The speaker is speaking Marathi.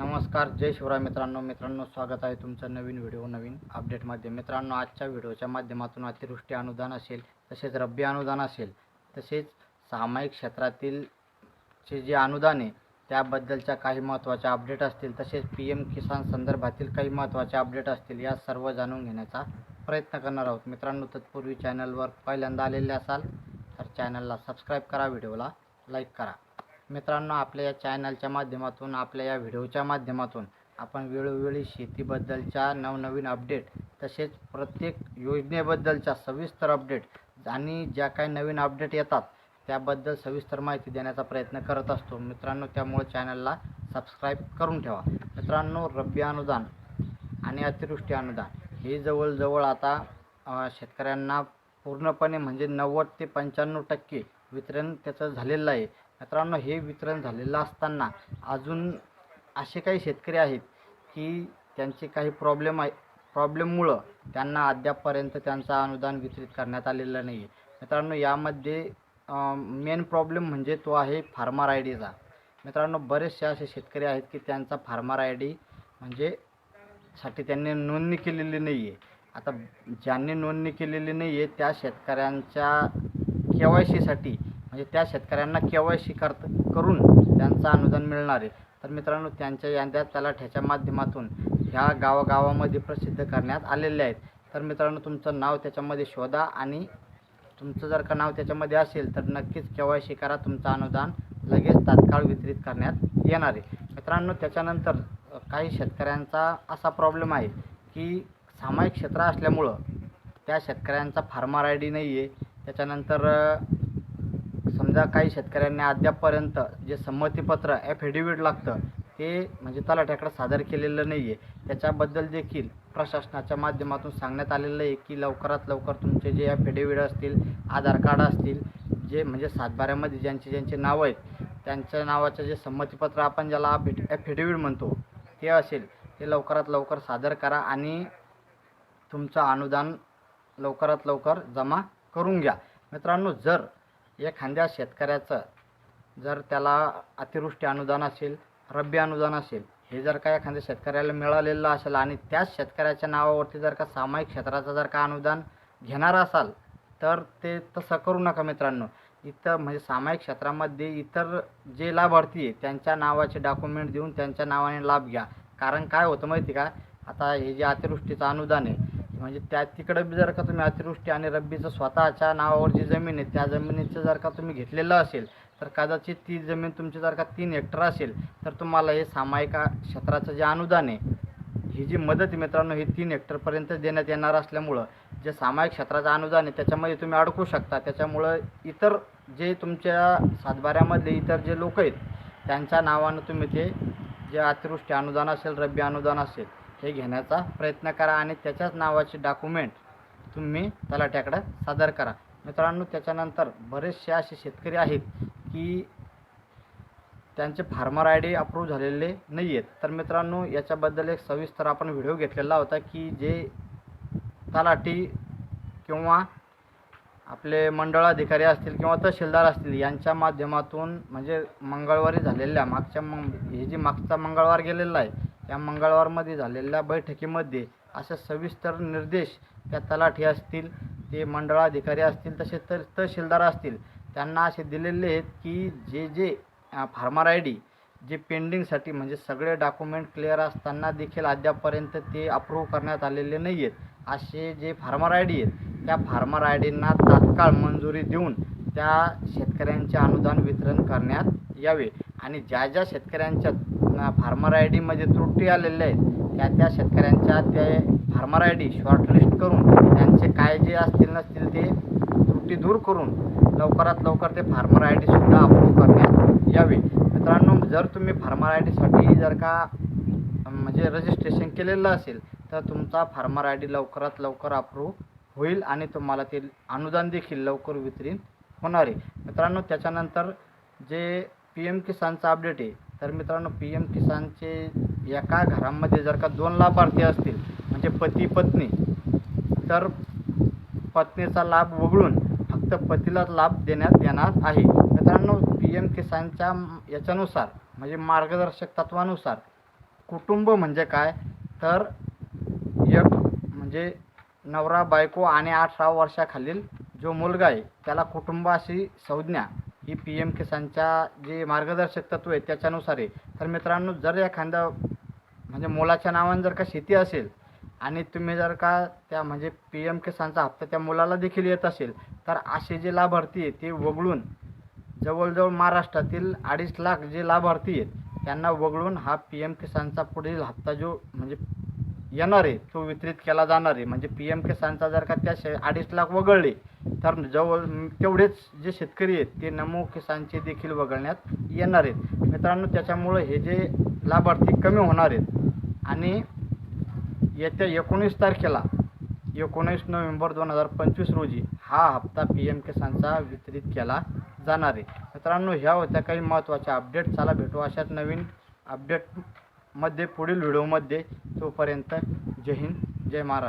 नमस्कार जय शिवराय मित्रांनो. मित्रांनो स्वागत आहे तुमचं नवीन व्हिडिओ नवीन अपडेटमध्ये मित्रांनो आजच्या व्हिडिओच्या माध्यमातून अतिवृष्टी अनुदान असेल तसेच रब्बी अनुदान असेल तसेच सामायिक क्षेत्रातील चे जे अनुदान आहे त्याबद्दलच्या काही महत्त्वाच्या अपडेट असतील तसेच पी एम किसान संदर्भातील काही महत्त्वाचे अपडेट असतील या सर्व जाणून घेण्याचा प्रयत्न करणार आहोत. मित्रांनो तत्पूर्वी चॅनलवर पहिल्यांदा आलेले असाल तर चॅनलला सबस्क्राईब करा व्हिडिओला लाईक करा. मित्रांनो आपल्या या चॅनलच्या माध्यमातून आपल्या या व्हिडिओच्या माध्यमातून आपण वेळोवेळी शेतीबद्दलच्या नवनवीन अपडेट तसेच प्रत्येक योजनेबद्दलच्या सविस्तर अपडेट आणि ज्या काही नवीन अपडेट येतात त्याबद्दल सविस्तर माहिती देण्याचा प्रयत्न करत असतो. मित्रांनो त्यामुळे चॅनलला सबस्क्राईब करून ठेवा. मित्रांनो रब्बी अनुदान आणि अतिवृष्टी अनुदान हे जवळजवळ आता शेतकऱ्यांना पूर्णपणे म्हणजे नव्वद ते पंच्याण्णव टक्के वितरण त्याचं झालेलं आहे. मित्रांनो हे वितरण झालेलं असताना अजून असे काही शेतकरी आहेत की त्यांचे काही प्रॉब्लेम आहे प्रॉब्लेममुळं त्यांना अद्यापपर्यंत त्यांचं अनुदान वितरित करण्यात आलेलं नाही आहे मित्रांनो यामध्ये मेन प्रॉब्लेम म्हणजे तो आहे फार्मर आय डीचा मित्रांनो बरेचसे असे शेतकरी आहेत की त्यांचा फार्मर आय डी म्हणजे साठी त्यांनी नोंदणी केलेली नाही आहे आता ज्यांनी नोंदणी केलेली नाही आहे त्या शेतकऱ्यांच्या के वाय सीसाठी म्हणजे त्या शेतकऱ्यांना के वाय सी करत करून त्यांचं अनुदान मिळणार आहे. तर मित्रांनो त्यांच्या याद्या तलाठ्याच्या माध्यमातून ह्या गावागावामध्ये प्रसिद्ध करण्यात आलेले आहेत. तर मित्रांनो तुमचं नाव त्याच्यामध्ये शोधा आणि तुमचं जर का नाव त्याच्यामध्ये असेल तर नक्कीच के वाय सी करा तुमचं अनुदान लगेच तात्काळ वितरित करण्यात येणार आहे. मित्रांनो त्याच्यानंतर काही शेतकऱ्यांचा असा प्रॉब्लेम आहे की सामायिक क्षेत्र असल्यामुळं त्या शेतकऱ्यांचा फार्मर आय डी नाही आहे त्याच्यानंतर समजा काही शेतकऱ्यांनी अद्यापपर्यंत जे संमतीपत्र ॲफिडेविट लागतं ते म्हणजे तलाठ्याकडे सादर केलेलं नाही आहे त्याच्याबद्दल देखील प्रशासनाच्या माध्यमातून सांगण्यात आलेलं आहे की लवकरात लवकर तुमचे जे ॲफिडेविट असतील आधार कार्ड असतील जे म्हणजे सातबाऱ्यामध्ये ज्यांचे ज्यांचे नावं आहेत त्यांच्या नावाचं जे संमतीपत्र आपण ज्याला ॲफिडेविट म्हणतो ते असेल ते लवकरात लवकर सादर करा आणि तुमचं अनुदान लवकरात लवकर जमा करून घ्या. मित्रांनो जर एखाद्या शेतकऱ्याचं जर त्याला अतिवृष्टी अनुदान असेल रब्बी अनुदान असेल हे जर का एखाद्या शेतकऱ्याला मिळालेलं असेल आणि त्याच शेतकऱ्याच्या नावावरती जर का सामायिक क्षेत्राचं जर का अनुदान घेणार असाल तर ते तसं करू नका मित्रांनो. इतर म्हणजे सामायिक क्षेत्रामध्ये इतर जे लाभार्थी आहे त्यांच्या नावाचे डॉक्युमेंट देऊन त्यांच्या नावाने लाभ घ्या. कारण काय होतं माहिती का? आता हे जे अतिवृष्टीचं अनुदान आहे म्हणजे त्या तिकडं बी जर का तुम्ही अतिवृष्टी आणि रब्बीचं स्वतःच्या नावावर जी जमीन आहे त्या जमिनीचं जर का तुम्ही घेतलेलं असेल तर कदाचित ती जमीन तुमची जर का तीन हेक्टर असेल तर तुम्हाला हे सामायिका क्षेत्राचं जे अनुदान आहे ही जी मदत मित्रांनो ही तीन हेक्टरपर्यंत देण्यात येणार असल्यामुळं जे सामायिक क्षेत्राचं अनुदान आहे त्याच्यामध्ये तुम्ही अडकू शकता. त्याच्यामुळं इतर जे तुमच्या सातबाऱ्यामधले इतर जे लोक आहेत त्यांच्या नावानं तुम्ही ते जे अतिवृष्टी अनुदान असेल रब्बी अनुदान असेल हे घेण्याचा प्रयत्न करा आणि त्याच्याच नावाचे डॉक्युमेंट तुम्ही तलाठ्याकडं सादर करा. मित्रांनो त्याच्यानंतर बरेचसे असे शेतकरी आहेत की त्यांचे फार्मर आय डी अप्रूव्ह झालेले नाही आहेत तर मित्रांनो याच्याबद्दल एक सविस्तर आपण व्हिडिओ घेतलेला होता की जे तलाठी किंवा आपले मंडळ अधिकारी असतील किंवा तहसीलदार असतील यांच्या माध्यमातून म्हणजे मंगळवारी झालेल्या मागच्या मग हे जे मागचा मंगळवार गेलेला आहे या मंगळवारमध्ये झालेल्या बैठकीमध्ये असे सविस्तर निर्देश त्या तलाठी असतील ते मंडळाधिकारी असतील तसे तर तहसीलदार असतील त्यांना असे दिलेले आहेत की जे जे फार्मर आय डी जे पेंडिंगसाठी म्हणजे सगळे डॉक्युमेंट क्लिअर असताना देखील अद्यापपर्यंत ते अप्रूव्ह करण्यात आलेले नाही आहेत. असे जे फार्मर आय डी आहेत त्या फार्मर आय डींना तात्काळ मंजुरी देऊन त्या शेतकऱ्यांचे अनुदान वितरण करण्यात यावे. आणि ज्या ज्या शेतकऱ्यांच्या फार्मर आय डीमध्ये त्रुटी आलेल्या आहेत. त्या त्या शेतकऱ्यांच्या ते फार्मर आय डी शॉर्टलिस्ट करून त्यांचे काय जे असतील नसतील ते त्रुटी दूर करून लवकरात लवकर ते फार्मर आय डीसुद्धा अप्रूव्ह करण्यात यावे. मित्रांनो जर तुम्ही फार्मर आय डीसाठी जर का म्हणजे रजिस्ट्रेशन केलेलं असेल तर तुमचा फार्मर आय डी लवकरात लवकर अप्रूव्ह होईल आणि तुम्हाला ते अनुदान देखील लवकर वितरित होणार आहे. मित्रांनो त्याच्यानंतर जे पी एम किसानचं अपडेट आहे तर मित्रांनो पी एम किसानचे एका घरामध्ये जर का दोन लाभार्थी असतील म्हणजे पती पत्नी तर पत्नीचा लाभ वगळून फक्त पतीलाच लाभ देण्यात येणार आहे. मित्रांनो पी एम किसानच्या याच्यानुसार म्हणजे मार्गदर्शक तत्वानुसार कुटुंब म्हणजे काय? तर एक म्हणजे नवरा बायको आणि अठरा वर्षाखालील जो मुलगा आहे त्याला कुटुंबाशी संज्ञा ही पी एम किसानच्या जे मार्गदर्शक तत्व आहे त्याच्यानुसार आहे. तर मित्रांनो जर एखाद्या म्हणजे मुलाच्या नावाने जर का शेती असेल आणि तुम्ही जर का त्या म्हणजे पी एम किसानचा हप्ता त्या मुलाला देखील येत असेल तर असे जे लाभार्थी आहे ते वगळून जवळजवळ महाराष्ट्रातील अडीच लाख जे लाभार्थी आहेत त्यांना वगळून हा पी एम किसानचा पुढील हप्ता जो म्हणजे येणार आहे तो वितरित केला जाणार आहे. म्हणजे पी एम किसानचा जर का त्या शे अडीच लाख वगळले तर जवळ तेवढेच जे शेतकरी आहेत ते नमो किसानचे देखील वगळण्यात येणार आहेत. मित्रांनो त्याच्यामुळं हे जे लाभार्थी कमी होणार आहेत आणि येत्या एकोणीस तारखेला एकोणीस नोव्हेंबर दोन हजार पंचवीस रोजी हा हप्ता पी एम किसानचा वितरित केला जाणार आहे. मित्रांनो ह्या होत्या काही महत्त्वाच्या अपडेट चला भेटू अशाच नवीन अपडेटमध्ये पुढील व्हिडिओमध्ये तोपर्यंत जय हिंद जय महाराष्ट्र.